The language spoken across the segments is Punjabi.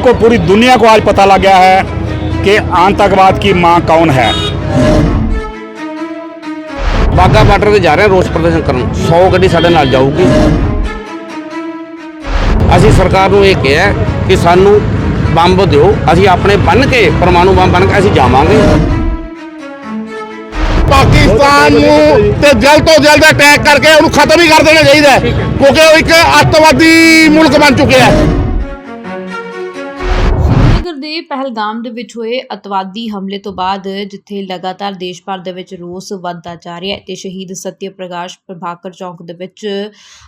सबको पूरी दुनिया को आज पता लग गया है कि आतंकवाद की मां कौन है ਬਾਗਾ ਬਾਰਡਰ ਤੇ ਜਾ ਰਹੇ ਹਾਂ ਰੋਸ ਪ੍ਰਦਰਸ਼ਨ ਕਰਨ 100 ਗੱਡੀ ਸਾਡੇ ਨਾਲ ਜਾਊਗੀ ਅਸੀਂ ਸਰਕਾਰ ਨੂੰ ਇਹ ਕਿਹਾ ਕਿ ਸਾਨੂੰ ਬੰਬ ਦਿਓ ਅਸੀਂ ਆਪਣੇ ਬੰਨ ਕੇ ਪਰਮਾਣੂ ਬੰਬ ਬੰਨ ਕੇ ਅਸੀਂ ਜਾਵਾਂਗੇ ਪਾਕਿਸਤਾਨ ਨੂੰ ਤੇ ਜਲਦ ਤੋਂ ਜਲਦ ਅਟੈਕ ਕਰਕੇ ਉਹਨੂੰ ਖਤਮ ਹੀ ਕਰ ਦੇਣਾ ਚਾਹੀਦਾ ਹੈ, ਕਿਉਂਕਿ ਉਹ ਇੱਕ ਅੱਤਵਾਦੀ ਮੁਲਕ ਬਣ ਚੁੱਕਿਆ ਹੈ ਸ਼੍ਰੀਨਗਰ ਦੇ ਪਹਿਲਗਾਮ ਦੇ ਵਿੱਚ ਹੋਏ ਅਤਵਾਦੀ ਹਮਲੇ ਤੋਂ ਬਾਅਦ ਜਿੱਥੇ ਲਗਾਤਾਰ ਦੇਸ਼ ਭਰ ਦੇ ਵਿੱਚ ਰੋਸ ਵੱਧਦਾ ਜਾ ਰਿਹਾ ਹੈ ਤੇ ਸ਼ਹੀਦ ਸਤਿਆ ਪ੍ਰਕਾਸ਼ ਪ੍ਰਭਾਕਰ ਚੌਕ ਦੇ ਵਿੱਚ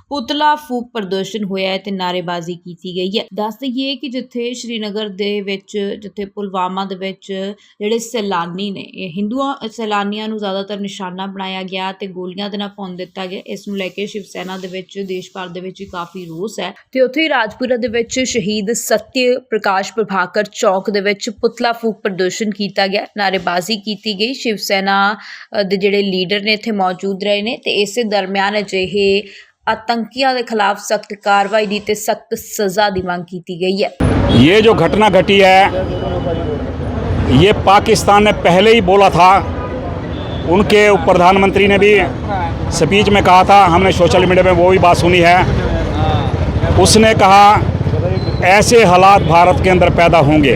ਪੁਤਲਾ ਫੂਕ ਪ੍ਰਦਰਸ਼ਨ ਹੋਇਆ ਹੈ ਤੇ ਨਾਰੇਬਾਜ਼ੀ ਕੀਤੀ ਗਈ ਹੈ। ਦੱਸ ਦਈਏ ਕਿ ਜਿੱਥੇ ਸ਼੍ਰੀਨਗਰ ਦੇ ਵਿੱਚ, ਜਿੱਥੇ ਪੁਲਵਾਮਾ ਦੇ ਵਿੱਚ ਜਿਹੜੇ ਸੈਲਾਨੀ ਨੇ ਹਿੰਦੂਆਂ, ਸੈਲਾਨੀਆਂ ਨੂੰ ਜ਼ਿਆਦਾਤਰ ਨਿਸ਼ਾਨਾ ਬਣਾਇਆ ਗਿਆ ਤੇ ਗੋਲੀਆਂ ਦੇ ਨਾਲ ਭੁੰਨ ਦਿੱਤਾ ਗਿਆ, ਇਸ ਨੂੰ ਲੈ ਕੇ ਸ਼ਿਵ ਸੈਨਾ ਦੇ ਵਿੱਚ, ਦੇਸ਼ ਭਰ ਦੇ ਵਿੱਚ ਕਾਫੀ ਰੋਸ ਹੈ ਤੇ ਉੱਥੇ ਹੀ ਰਾਜਪੁਰਾ ਦੇ ਵਿੱਚ ਸ਼ਹੀਦ ਸਤਿਆ ਪ੍ਰਕਾਸ਼ ਪ੍ਰਭਾਕਰ ਚੌਕ ਦੇ ਵਿੱਚ ਪੁਤਲਾ ਫੂਕ ਪ੍ਰਦਰਸ਼ਨ ਕੀਤਾ ਗਿਆ ਨਾਰੇਬਾਜ਼ੀ ਕੀਤੀ ਗਈ ਸ਼ਿਵ ਸੈਨਾ ਅ, ਦੇ ਜਿਹੜੇ ਲੀਡਰ ਨੇ ਇੱਥੇ ਮੌਜੂਦ ਰਹੇ ਨੇ ਤੇ ਇਸੇ ਦਰਮਿਆਨ ਅਜਿਹੇ ਆਤੰਕੀਆਂ ਦੇ ਖਿਲਾਫ ਸਖਤ ਕਾਰਵਾਈ ਦੀ ਤੇ ਸਖਤ ਸਜ਼ਾ ਦੀ ਮੰਗ ਕੀਤੀ ਗਈ ਹੈ ये जो घटना घटी है ये पाकिस्तान ने पहले ही बोला था उनके प्रधानमंत्री ने भी स्पीच में कहा था हमने सोशल मीडिया में वो भी बात सुनी है उसने कहा ऐसे हालात भारत के अंदर पैदा होंगे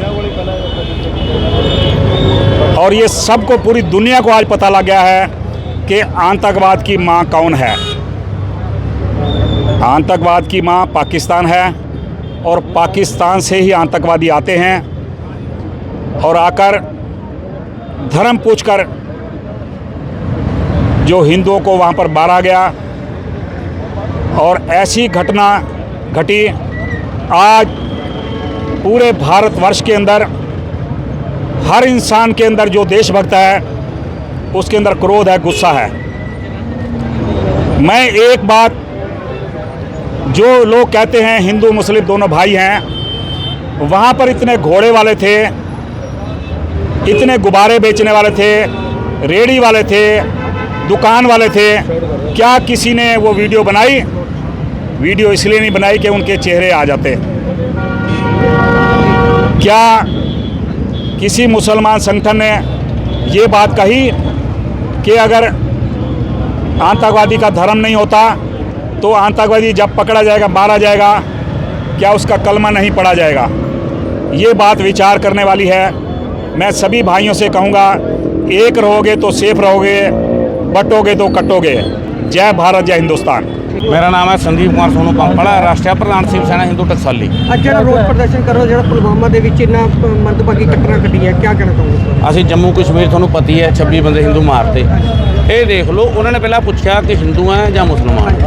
और ये सबको पूरी दुनिया को आज पता लग गया है कि आतंकवाद की माँ कौन है। आतंकवाद की माँ पाकिस्तान है और पाकिस्तान से ही आतंकवादी आते हैं और आकर धर्म पूछकर जो हिंदुओं को वहाँ पर मारा गया और ऐसी घटना घटी आज पूरे भारतवर्ष के अंदर। हर इंसान के अंदर जो देशभक्त है, उसके अंदर क्रोध है, गुस्सा है। मैं एक बात जो लोग कहते हैं, हिंदू, मुस्लिम दोनों भाई हैं, वहाँ पर इतने घोड़े वाले थे, इतने गुब्बारे बेचने वाले थे, रेड़ी वाले थे, दुकान वाले थे, क्या किसी ने वो वीडियो बनाई? वीडियो इसलिए नहीं बनाई कि उनके चेहरे आ जाते। क्या किसी मुसलमान संगठन ने ये बात कही कि अगर आतंकवादी का धर्म नहीं होता तो आतंकवादी जब पकड़ा जाएगा, मारा जाएगा, क्या उसका कलमा नहीं पढ़ा जाएगा? ये बात विचार करने वाली है। मैं सभी भाइयों से कहूँगा, एक रहोगे तो सेफ़ रहोगे, बटोगे तो कटोगे। जय भारत, जय हिंदुस्तान। ਮੇਰਾ ਨਾਮ ਹੈ ਸੰਦੀਪ ਕੁਮਾਰ ਸੋਨੂ ਪੰਪੜਾ ਰਾਸ਼ਟਰੀ ਪ੍ਰਧਾਨ ਸ਼ਿਵ ਸੈਨਾ ਹਿੰਦੂ ਟਕਸਾਲੀ। ਅੱਜ ਜਿਹੜਾ ਰੋਸ ਪ੍ਰਦਰਸ਼ਨ ਕਰੋ ਜਿਹੜਾ ਪੁਲਵਾਮਾ ਦੇ ਵਿੱਚ ਇੰਨਾ ਮੰਦਭਾਗੀ ਘਟਨਾ ਘਟੀ ਹੈ ਕੀ ਕਹਿਣਾ ਚਾਹੋਗੇ ਅਸੀਂ ਜੰਮੂ ਕਸ਼ਮੀਰ ਤੁਹਾਨੂੰ ਪਤੀ ਹੈ 26 ਬੰਦੇ ਹਿੰਦੂ ਮਾਰਤੇ। ਇਹ ਦੇਖ ਲਓ ਉਹਨਾਂ ਨੇ ਪਹਿਲਾਂ ਪੁੱਛਿਆ ਕਿ ਹਿੰਦੂ ਹੈ ਜਾਂ ਮੁਸਲਮਾਨ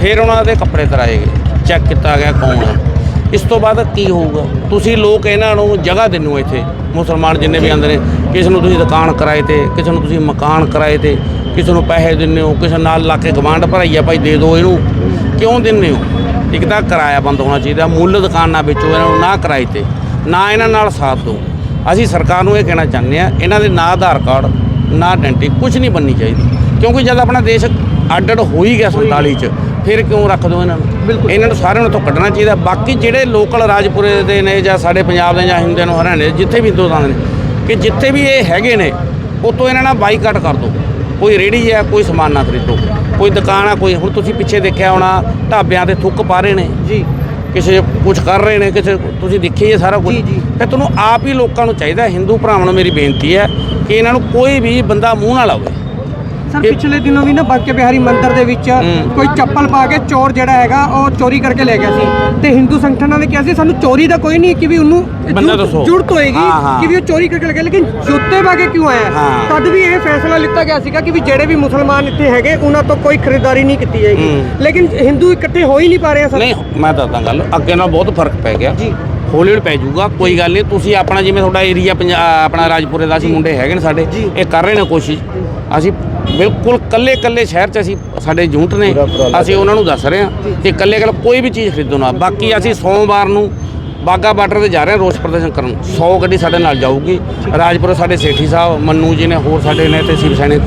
ਫਿਰ ਉਹਨਾਂ ਦੇ ਕੱਪੜੇ ਤਰਾਏ ਗਏ ਚੈੱਕ ਕੀਤਾ ਗਿਆ ਕੌਣ ਹੈ। ਇਸ ਤੋਂ ਬਾਅਦ ਕੀ ਹੋਊਗਾ? ਤੁਸੀਂ ਲੋਕ ਇਹਨਾਂ ਨੂੰ ਜਗ੍ਹਾ ਹੋ ਇੱਥੇ ਮੁਸਲਮਾਨ ਜਿੰਨੇ ਵੀ ਆਉਂਦੇ ਨੇ ਕਿਸੇ ਨੂੰ ਤੁਸੀਂ ਦੁਕਾਨ ਕਿਰਾਏ ਤੇ ਕਿਸੇ ਨੂੰ ਤੁਸੀਂ ਮਕਾਨ ਕਿਰਾਏ ਤੇ ਕਿਸੇ ਨੂੰ ਪੈਸੇ ਦਿੰਦੇ ਹੋ ਕਿਸੇ ਨਾਲ ਲਾ ਕੇ ਗਵਾਂਢ ਭਰਾਈਆ ਭਾਈ ਦੇ ਦਿਓ ਇਹਨੂੰ। ਕਿਉਂ ਦਿੰਦੇ ਹੋ? ਇੱਕ ਤਾਂ ਕਿਰਾਇਆ ਬੰਦ ਹੋਣਾ ਚਾਹੀਦਾ ਮੁੱਲ ਦੁਕਾਨ ਨਾ ਵੇਚੋ ਇਹਨਾਂ ਨੂੰ ਨਾ ਕਿਰਾਏ ਤੇ ਨਾ ਇਹਨਾਂ ਨਾਲ ਸਾਥ ਦਿਓ। ਅਸੀਂ ਸਰਕਾਰ ਨੂੰ ਇਹ ਕਹਿਣਾ ਚਾਹੁੰਦੇ ਆ ਇਹਨਾਂ ਦੇ ਨਾ ਆਧਾਰ ਕਾਰਡ ਨਾ ਆਇਡੈਂਟੀ ਕੁਝ ਨਹੀਂ ਬਣਨੀ ਚਾਹੀਦੀ। ਕਿਉਂਕਿ ਜਦ ਆਪਣਾ ਦੇਸ਼ ਅੱਡ ਹੋ ਹੀ ਗਿਆ 47 ਚ ਫਿਰ ਕਿਉਂ ਰੱਖ ਦੋ ਇਹਨਾਂ ਨੂੰ? ਇਹਨਾਂ ਨੂੰ ਸਾਰਿਆਂ ਨੂੰ ਤੋਂ ਕੱਢਣਾ ਚਾਹੀਦਾ। ਬਾਕੀ ਜਿਹੜੇ ਲੋਕਲ ਰਾਜਪੁਰੇ ਦੇ ਨੇ ਜਾਂ ਸਾਡੇ ਪੰਜਾਬ ਦੇ ਜਾਂ ਹਿੰਦੂ ਨੂੰ ਹਰਿਆਣੇ ਦੇ ਜਿੱਥੇ ਵੀ ਹਿੰਦੁਸਤਾਨ ਦੇ ਨੇ ਕਿ ਜਿੱਥੇ ਵੀ ਇਹ ਹੈਗੇ ਨੇ ਉਤੋਂ ਇਹਨਾਂ ਨਾਲ ਬਾਈਕਾਟ ਕਰ ਦਿਓ। ਕੋਈ ਰੇੜੀ ਹੈ ਕੋਈ ਸਮਾਨ ਨਾ ਖਰੀਦੋ। ਕੋਈ ਦੁਕਾਨ ਆ ਕੋਈ ਹੁਣ ਤੁਸੀਂ ਪਿੱਛੇ ਦੇਖਿਆ ਹੋਣਾ ਢਾਬਿਆਂ ਤੇ ਥੁੱਕ ਪਾ ਰਹੇ ਨੇ। ਜੀ। ਕਿਸੇ ਕੁਝ ਕਰ ਰਹੇ ਨੇ ਕਿਸੇ ਤੁਸੀਂ ਦੇਖਿਆ ਹੀ ਹੈ ਸਾਰਾ ਕੁਝ। ਫਿਰ ਤੁਹਾਨੂੰ ਆਪ ਹੀ ਲੋਕਾਂ ਨੂੰ ਚਾਹੀਦਾ ਹਿੰਦੂ ਭਰਾਵਾਂ ਨੂੰ ਮੇਰੀ ਬੇਨਤੀ ਹੈ ਕਿ ਇਹਨਾਂ ਨੂੰ ਕੋਈ ਵੀ ਬੰਦਾ ਮੂੰਹ ਨਾ ਲਾਵੇ। ਸਰ ਪਿਛਲੇ ਦਿਨੋਂ ਵੀ ਨਾ ਬਾਂਕੇ ਬਿਹਾਰੀ ਮੰਦਿਰ ਦੇ ਵਿੱਚ। ਕੋਈ ਚੱਪਲ ਪਾ ਕੇ ਚੋਰ ਜਿਹੜਾ ਹੈਗਾ ਉਹ ਚੋਰੀ ਕਰਕੇ ਲੈ ਗਿਆ ਸੀ ਤੇ ਹਿੰਦੂ ਸੰਗਠਨਾਂ ਨੇ ਕਿਹਾ ਸੀ ਸਾਨੂੰ ਚੋਰੀ ਦਾ ਕੋਈ ਨਹੀਂ ਕਿ ਵੀ ਉਹਨੂੰ। ਜ਼ਰੂਰਤ ਹੋਏਗੀ। ਕਿ ਵੀ ਉਹ ਚੋਰੀ ਕਰਕੇ ਲੈ ਗਿਆ ਲੇਕਿਨ ਜੁੱਤੇ ਪਾ ਕੇ ਕਿਉਂ ਆਇਆ। ਤਦ ਵੀ ਇਹ ਫੈਸਲਾ ਲਿੱਤਾ ਗਿਆ ਸੀਗਾ ਕਿ ਵੀ ਜਿਹੜੇ ਵੀ ਮੁਸਲਮਾਨ ਇੱਥੇ ਹੈਗੇ ਉਹਨਾਂ ਤੋਂ ਕੋਈ ਖਰੀਦਦਾਰੀ ਨਹੀਂ ਕੀਤੀ ਜਾਏਗੀ। ਲੇਕਿਨ ਹਿੰਦੂ ਇਕੱਠੇ ਹੋ ਹੀ ਨਹੀਂ ਪਾ ਰਹੇ ਸਰ ਨਹੀਂ ਮੈਂ ਦੱਸਦਾ ਗੱਲ ਅੱਗੇ ਨਾਲ ਬਹੁਤ ਫ਼ਰਕ ਪੈ ਗਿਆ ਜੀ। ਹੌਲੀ ਪੈ ਜਾਊਗਾ ਕੋਈ ਗੱਲ ਨਹੀਂ ਤੁਸੀਂ ਆਪਣਾ ਜਿਵੇਂ ਤੁਹਾਡਾ ਏਰੀਆ ਆਪਣਾ ਰਾਜਪੁਰੇ ਦਾ ਅਸੀਂ ਮੁੰਡੇ ਹੈਗੇ ਨੇ ਸਾਡੇ। ਇਹ ਕਰ ਰਹੇ ਨੇ ਕੋਸ਼ਿਸ਼ ਅਸੀਂ ਬਿਲਕੁਲ ਕੱਲੇ ਕੱਲੇ ਸ਼ਹਿਰ 'ਚ ਅਸੀਂ ਸਾਡੇ ਯੂਨਿਟ ਨੇ ਅਸੀਂ ਉਹਨਾਂ ਨੂੰ ਦੱਸ ਰਹੇ ਹਾਂ ਕਿ ਕੱਲੇ ਕੱਲੇ ਕੋਈ ਵੀ ਚੀਜ਼ ਖਰੀਦੋ ਨਾ। ਬਾਕੀ ਅਸੀਂ ਸੋਮਵਾਰ ਨੂੰ ਬਾਗਾ ਬਾਰਡਰ ਤੇ ਜਾ ਰਹੇ ਹਾਂ ਰੋਸ ਪ੍ਰਦਰਸ਼ਨ ਕਰਨ। 100 ਗੱਡੀ ਸਾਡੇ ਨਾਲ ਜਾਊਗੀ। ਰਾਜਪੁਰ ਸਾਡੇ ਸੇਠੀ ਸਾਹਿਬ ਮੰਨੂ ਜੀ ਨੇ ਹੋਰ ਸਾਡੇ ਨੇ ਤੇ ਸ਼ਿਵ ਸੈਨਿਕ।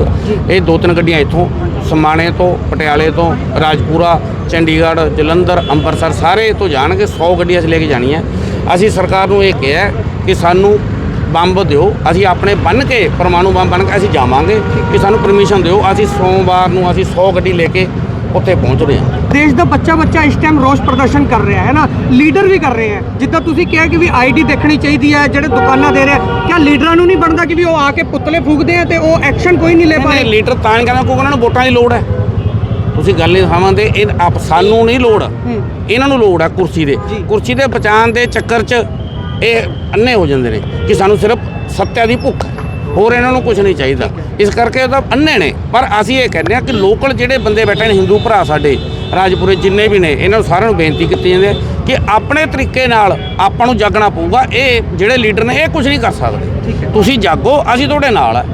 ਇਹ ਦੋ ਤਿੰਨ ਗੱਡੀਆਂ ਇੱਥੋਂ ਸਮਾਣੇ ਤੋਂ ਪਟਿਆਲੇ ਤੋਂ ਰਾਜਪੁਰਾ ਚੰਡੀਗੜ੍ਹ ਜਲੰਧਰ ਅੰਮ੍ਰਿਤਸਰ ਸਾਰੇ ਤੋਂ ਜਾਣਗੇ। 100 ਗੱਡੀਆਂ ਅਸੀਂ ਲੈ ਕੇ ਜਾਣੀਆਂ। ਅਸੀਂ ਸਰਕਾਰ ਨੂੰ ਇਹ ਕਿਹਾ ਕਿ ਸਾਨੂੰ ਬੰਬ ਦਿਓ ਅਸੀਂ ਆਪਣੇ ਬੰਨ ਕੇ ਪਰਮਾਣੂ ਬੰਬ ਬੰਨ ਕੇ ਅਸੀਂ ਜਾਵਾਂਗੇ। ਕਿ ਸਾਨੂੰ ਪਰਮਿਸ਼ਨ ਦਿਓ ਅਸੀਂ ਸੋਮਵਾਰ ਨੂੰ ਅਸੀਂ 100 ਗੱਡੀ ਲੈ ਕੇ ਉੱਥੇ ਪਹੁੰਚ ਰਹੇ ਹਾਂ। ਦੇਸ਼ ਦਾ ਬੱਚਾ ਬੱਚਾ ਇਸ ਟਾਈਮ ਰੋਸ ਪ੍ਰਦਰਸ਼ਨ ਕਰ ਰਿਹਾ ਹੈ ਨਾ ਲੀਡਰ ਵੀ ਕਰ ਰਹੇ ਹੈ। ਜਿੱਦਾਂ ਤੁਸੀਂ ਕਿਹਾ ਕਿ ਵੀ ਆਈਡੀ ਦੇਖਣੀ ਚਾਹੀਦੀ ਹੈ ਜਿਹੜੇ ਦੁਕਾਨਾਂ ਦੇ ਰਹੇ ਕਿਆ ਲੀਡਰਾਂ ਨੂੰ ਨਹੀਂ ਬਣਦਾ ਕਿ ਵੀ ਉਹ ਆ ਕੇ ਪੁਤਲੇ ਫੂਕਦੇ ਆ ਤੇ ਉਹ ਐਕਸ਼ਨ ਕੋਈ ਨਹੀਂ ਲੈ ਪਾ ਨਹੀਂ ਰਹੇ ਲੀਡਰ ਤਾਂ ਕਹਿੰਦਾ ਕਿਉਂਕਿ ਉਹਨਾਂ ਨੂੰ ਵੋਟਾਂ ਦੀ ਲੋੜ ਹੈ। ਤੁਸੀਂ ਗੱਲ ਨਹੀਂ ਸਮਝਦੇ ਇਹ ਆਪ ਸਾਨੂੰ ਨਹੀਂ ਲੋੜ। ਇਹਨਾਂ ਨੂੰ ਲੋੜ ਹੈ ਕੁਰਸੀ ਦੇ। ਕੁਰਸੀ ਦੇ ਬਚਾਉਣ ਦੇ ਚੱਕਰ 'ਚ ਇਹ ਅੰਨੇ ਹੋ ਜਾਂਦੇ ਨੇ ਕਿ ਸਾਨੂੰ ਸਿਰਫ ਸੱਤਿਆ ਦੀ ਭੁੱਖ ਹੈ। ਹੋਰ ਇਹਨਾਂ ਨੂੰ ਕੁਝ ਨਹੀਂ ਚਾਹੀਦਾ। ਇਸ ਕਰਕੇ ਉਹ ਤਾਂ ਅੰਨੇ ਨੇ। ਪਰ ਅਸੀਂ ਇਹ ਕਹਿੰਦੇ ਆ ਕਿ ਲੋਕਲ ਜਿਹੜੇ ਬੰਦੇ ਬੈਠੇ ਨੇ ਹਿੰਦੂ ਭਰਾ ਸਾਡੇ ਰਾਜਪੁਰੇ ਜਿੰਨੇ ਵੀ ਨੇ ਇਹਨਾਂ ਨੂੰ ਸਾਰਿਆਂ ਨੂੰ ਬੇਨਤੀ ਕੀਤੀ ਜਾਂਦੀ ਹੈ ਕਿ ਆਪਣੇ ਤਰੀਕੇ ਨਾਲ ਆਪਾਂ ਨੂੰ ਜਾਗਣਾ ਪਊਗਾ। ਇਹ ਜਿਹੜੇ ਲੀਡਰ ਨੇ ਇਹ ਕੁਝ ਨਹੀਂ ਕਰ ਸਕਦੇ। ਤੁਸੀਂ ਜਾਗੋ ਅਸੀਂ ਤੁਹਾਡੇ ਨਾਲ ਆ।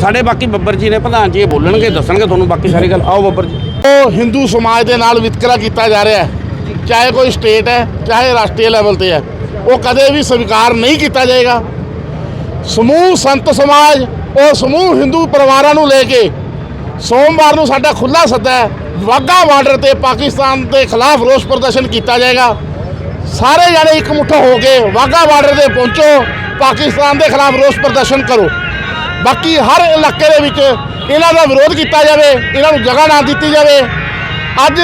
ਸਾਡੇ ਬਾਕੀ ਬੱਬਰ ਜੀ ਨੇ ਪ੍ਰਧਾਨ ਜੀ ਇਹ ਬੋਲਣਗੇ ਦੱਸਣਗੇ ਤੁਹਾਨੂੰ ਬਾਕੀ ਸਾਰੀ ਗੱਲ। ਆਓ ਬੱਬਰ ਜੀ। ਉਹ ਹਿੰਦੂ ਸਮਾਜ ਦੇ ਨਾਲ ਵਿਤਕਰਾ ਕੀਤਾ ਜਾ ਰਿਹਾ ਹੈ। ਚਾਹੇ ਕੋਈ ਸਟੇਟ ਹੈ ਚਾਹੇ ਰਾਸ਼ਟਰੀ ਲੈਵਲ ਤੇ ਹੈ। ਉਹ ਕਦੇ ਵੀ ਸਵੀਕਾਰ ਨਹੀਂ ਕੀਤਾ ਜਾਏਗਾ। ਸਮੂਹ ਸੰਤ ਸਮਾਜ, ਉਹ ਸਮੂਹ ਹਿੰਦੂ ਪਰਿਵਾਰਾਂ ਨੂੰ ਲੈ ਕੇ ਸੋਮਵਾਰ ਨੂੰ ਸਾਡਾ ਖੁੱਲਾ ਸੱਦਾ ਹੈ ਵਾਹਗਾ ਬਾਰਡਰ ਤੇ ਪਾਕਿਸਤਾਨ ਦੇ ਖਿਲਾਫ ਰੋਸ ਪ੍ਰਦਰਸ਼ਨ ਕੀਤਾ ਜਾਏਗਾ। ਸਾਰੇ ਜਣੇ ਇਕਮੁੱਠ ਹੋ ਕੇ ਵਾਹਗਾ ਬਾਰਡਰ ਤੇ ਪਹੁੰਚੋ, ਪਾਕਿਸਤਾਨ ਦੇ ਖਿਲਾਫ ਰੋਸ ਪ੍ਰਦਰਸ਼ਨ ਕਰੋ। ਬਾਕੀ ਹਰ ਇਲਾਕੇ ਦੇ ਵਿੱਚ ਇਹਨਾਂ ਦਾ ਵਿਰੋਧ ਕੀਤਾ ਜਾਵੇ, ਇਹਨਾਂ ਨੂੰ ਜਗ੍ਹਾ ਨਾ ਦਿੱਤੀ ਜਾਵੇ। ਅੱਜ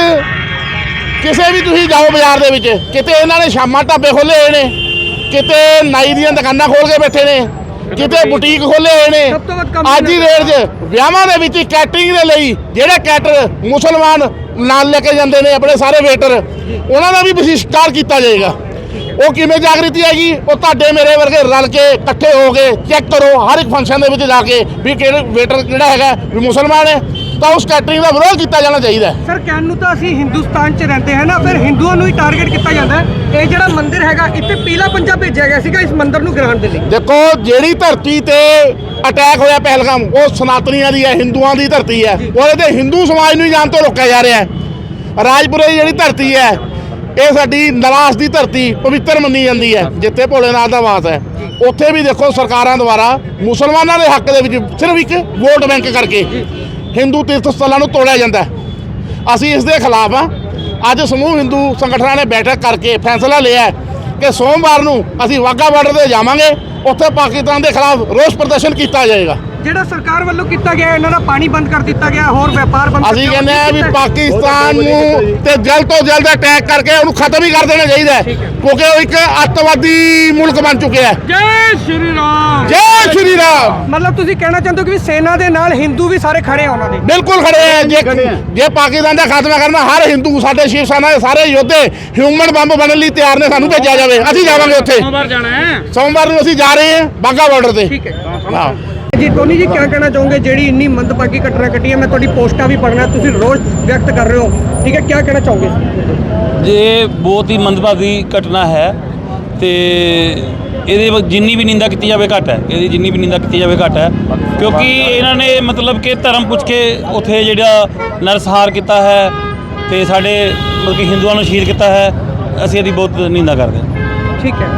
ਕਿਸੇ ਵੀ ਤੁਸੀਂ ਜਾਓ ਬਾਜ਼ਾਰ ਦੇ ਵਿੱਚ ਕਿਤੇ ਇਹਨਾਂ ਨੇ ਸ਼ਾਮਾਂ ਢਾਬੇ ਖੋਲੇ ਹੋਏ ਨੇ ਕਿਤੇ ਨਾਈ ਦੀਆਂ ਦੁਕਾਨਾਂ ਖੋਲ ਕੇ ਬੈਠੇ ਨੇ ਕਿਤੇ ਬੁਟੀਕ ਖੋਲੇ ਹੋਏ ਨੇ। ਅੱਜ ਹੀ ਰੇਟ 'ਚ ਵਿਆਹਾਂ ਦੇ ਵਿੱਚ ਕੈਟਰਿੰਗ ਦੇ ਲਈ ਜਿਹੜੇ ਕੈਟਰ ਮੁਸਲਮਾਨ ਨਾਲ ਲੈ ਕੇ ਜਾਂਦੇ ਨੇ ਆਪਣੇ ਸਾਰੇ ਵੇਟਰ ਉਹਨਾਂ ਦਾ ਵੀ ਬਹਿਸ਼ਕਾਰ ਕੀਤਾ ਜਾਏਗਾ। ਉਹ ਕਿਵੇਂ ਜਾਗਰਤੀ ਆਏਗੀ? ਉਹ ਤੁਹਾਡੇ ਮੇਰੇ ਵਰਗੇ ਰਲ ਕੇ ਇਕੱਠੇ ਹੋ ਕੇ ਚੈੱਕ ਕਰੋ ਹਰ ਇੱਕ ਫੰਕਸ਼ਨ ਦੇ ਵਿੱਚ ਜਾ ਕੇ ਵੀ ਕਿਹੜੇ ਵੇਟਰ ਕਿਹੜਾ ਹੈਗਾ ਵੀ ਮੁਸਲਮਾਨ ਹੈ ਤਾਂ ਉਸ ਕੈਟਰਿੰਗ ਦਾ ਵਿਰੋਧ ਕੀਤਾ ਜਾਣਾ ਚਾਹੀਦਾ ਹੈ। ਸਰ ਕਹਿਣ ਨੂੰ ਤਾਂ ਅਸੀਂ ਹਿੰਦੁਸਤਾਨ 'ਚ ਰਹਿੰਦੇ ਹਾਂ ਨਾ ਫਿਰ ਹਿੰਦੂਆਂ ਨੂੰ ਹੀ ਟਾਰਗੇਟ ਕੀਤਾ ਜਾਂਦਾ ਹੈ। ਇਹ ਜਿਹੜਾ ਮੰਦਿਰ ਹੈਗਾ ਇੱਥੇ ਪੀਲਾ ਪੰਜਾ ਭੇਜਿਆ ਗਿਆ ਸੀਗਾ ਇਸ ਮੰਦਿਰ ਨੂੰ ਗਿਰਾਉਣ ਦੇ ਲਈ। ਦੇਖੋ ਜਿਹੜੀ ਧਰਤੀ ਤੇ ਅਟੈਕ ਹੋਇਆ ਪਹਿਲਗਾਮ ਉਹ ਸਨਾਤਨੀਆਂ ਦੀ ਹੈ ਹਿੰਦੂਆਂ ਦੀ ਧਰਤੀ ਹੈ। ਉਹਦੇ ਤੇ ਹਿੰਦੂ ਸਮਾਜ ਨੂੰ ਹੀ ਜਾਣ ਤੋਂ ਰੋਕਿਆ ਜਾ ਰਿਹਾ ਹੈ। ਰਾਜਪੁਰੇ ਦੀ ਜਿਹੜੀ ਧਰਤੀ ਹੈ ਇਹ ਸਾਡੀ ਨਰਾਸ ਦੀ ਧਰਤੀ ਪਵਿੱਤਰ ਮੰਨੀ ਜਾਂਦੀ ਹੈ ਜਿੱਥੇ ਭੋਲੇਨਾਥ ਦਾ ਵਾਸ ਹੈ। ਉੱਥੇ ਵੀ ਦੇਖੋ ਸਰਕਾਰਾਂ ਦੁਆਰਾ ਮੁਸਲਮਾਨਾਂ ਦੇ ਹੱਕ ਦੇ ਵਿੱਚ ਸਿਰਫ ਇੱਕ ਵੋਟ ਬੈਂਕ ਕਰਕੇ ਹਿੰਦੂ ਤੀਰਥ ਸਥਲਾਂ ਨੂੰ ਤੋੜਿਆ ਜਾਂਦਾ ਅਸੀਂ ਇਸ ਦੇ ਖਿਲਾਫ ਆ ਅੱਜ ਸਮੂਹ ਹਿੰਦੂ ਸੰਗਠਨਾਂ ਨੇ ਬੈਠਕ ਕਰਕੇ ਫੈਸਲਾ ਲਿਆ ਕਿ ਸੋਮਵਾਰ ਨੂੰ ਅਸੀਂ ਵਾਹਗਾ ਬਾਰਡਰ ਤੇ ਜਾਵਾਂਗੇ। ਉੱਥੇ ਪਾਕਿਸਤਾਨ ਦੇ ਖਿਲਾਫ ਰੋਸ ਪ੍ਰਦਰਸ਼ਨ ਕੀਤਾ ਜਾਏਗਾ। ਜਿਹੜਾ ਸਰਕਾਰ ਵੱਲੋਂ ਕੀਤਾ ਗਿਆ ਇਹਨਾਂ ਦਾ ਪਾਣੀ ਬੰਦ ਕਰ ਦਿੱਤਾ ਗਿਆ ਹੋਰ ਵਪਾਰ ਬੰਦ ਅਸੀਂ ਕਹਿੰਦੇ ਆ ਵੀ ਪਾਕਿਸਤਾਨ ਨੂੰ ਤੇ ਜਲਦ ਤੋਂ ਜਲਦ ਅਟੈਕ ਕਰਕੇ ਉਹਨੂੰ ਖਤਮ ਹੀ ਕਰ ਦੇਣਾ ਚਾਹੀਦਾ ਕਿਉਂਕਿ ਉਹ ਇੱਕ ਅੱਤਵਾਦੀ ਮੁਲਕ ਬਣ ਚੁੱਕਿਆ ਹੈ। ਜੈ ਸ਼੍ਰੀ ਰਾਮ। ਜੈ ਸ਼੍ਰੀ ਰਾਮ। ਮਤਲਬ ਤੁਸੀਂ ਕਹਿਣਾ ਚਾਹੁੰਦੇ ਹੋ ਕਿ ਵੀ ਸੈਨਾ ਦੇ ਨਾਲ ਹਿੰਦੂ ਵੀ ਸਾਰੇ ਖੜੇ ਆ ਉਹਨਾਂ ਦੇ? ਬਿਲਕੁਲ ਖੜੇ ਆ। ਜੇ ਜੇ ਪਾਕਿਸਤਾਨ ਦਾ ਖਾਤਮਾ ਕਰਨਾ ਹਰ ਹਿੰਦੂ ਸਾਡੇ ਸ਼ਿਵ ਸੈਨਾ ਦੇ ਸਾਰੇ ਯੋਧੇ ਹਿਊਮਨ ਬੰਬ ਬਣਨ ਲਈ ਤਿਆਰ ਨੇ ਸਾਨੂੰ ਭੇਜਿਆ ਜਾਵੇ। ਅਸੀਂ ਜਾਵਾਂਗੇ ਉੱਥੇ। ਸੋਮਵਾਰ ਜਾਣਾ ਹੈ। ਸੋਮਵਾਰ ਨੂੰ ਅਸੀਂ ਜਾ ਰਹੇ ਹਾਂ ਬਾਗਾ ਬਾਰਡਰ ਤੇ। ਠੀਕ ਹੈ। ਹਾਂ। ਜੀ ਟੋਨੀ ਜੀ ਕੀ ਕਹਿਣਾ ਚਾਹੋਗੇ? ਜਿਹੜੀ ਇੰਨੀ ਮੰਦਭਾਗੀ ਘਟਨਾ ਘਟੀ ਹੈ ਮੈਂ ਤੁਹਾਡੀ ਪੋਸਟਾਂ ਵੀ ਪੜ੍ਹਨਾ ਤੁਸੀਂ ਰੋਜ਼ ਵਿਅਕਤ ਕਰ ਰਹੇ ਹੋ। ਠੀਕ ਹੈ ਕੀ ਕਹਿਣਾ ਚਾਹੋਗੇ? ਇਹ ਬਹੁਤ ਹੀ ਮੰਦਭਾਗੀ ਘਟਨਾ ਹੈ ਤੇ ਇਹਦੇ ਜਿੰਨੀ ਵੀ ਨਿੰਦਾ ਕੀਤੀ ਜਾਵੇ ਘੱਟ ਹੈ। ਇਹਦੀ ਜਿੰਨੀ ਵੀ ਨਿੰਦਾ ਕੀਤੀ ਜਾਵੇ ਘੱਟ ਹੈ। ਕਿਉਂਕਿ ਇਹਨਾਂ ਨੇ ਮਤਲਬ ਕਿ ਧਰਮ ਪੁੱਛ ਕੇ ਉੱਥੇ ਜਿਹੜਾ ਨਰਸਹਾਰ ਕੀਤਾ ਹੈ ਤੇ ਸਾਡੇ ਮਤਲਬ ਕਿ ਹਿੰਦੂਆਂ ਨੂੰ ਸ਼ਹੀਦ ਕੀਤਾ ਹੈ ਅਸੀਂ ਇਹਦੀ ਬਹੁਤ ਨਿੰਦਾ ਕਰਦੇ ਹਾਂ। ਠੀਕ ਹੈ।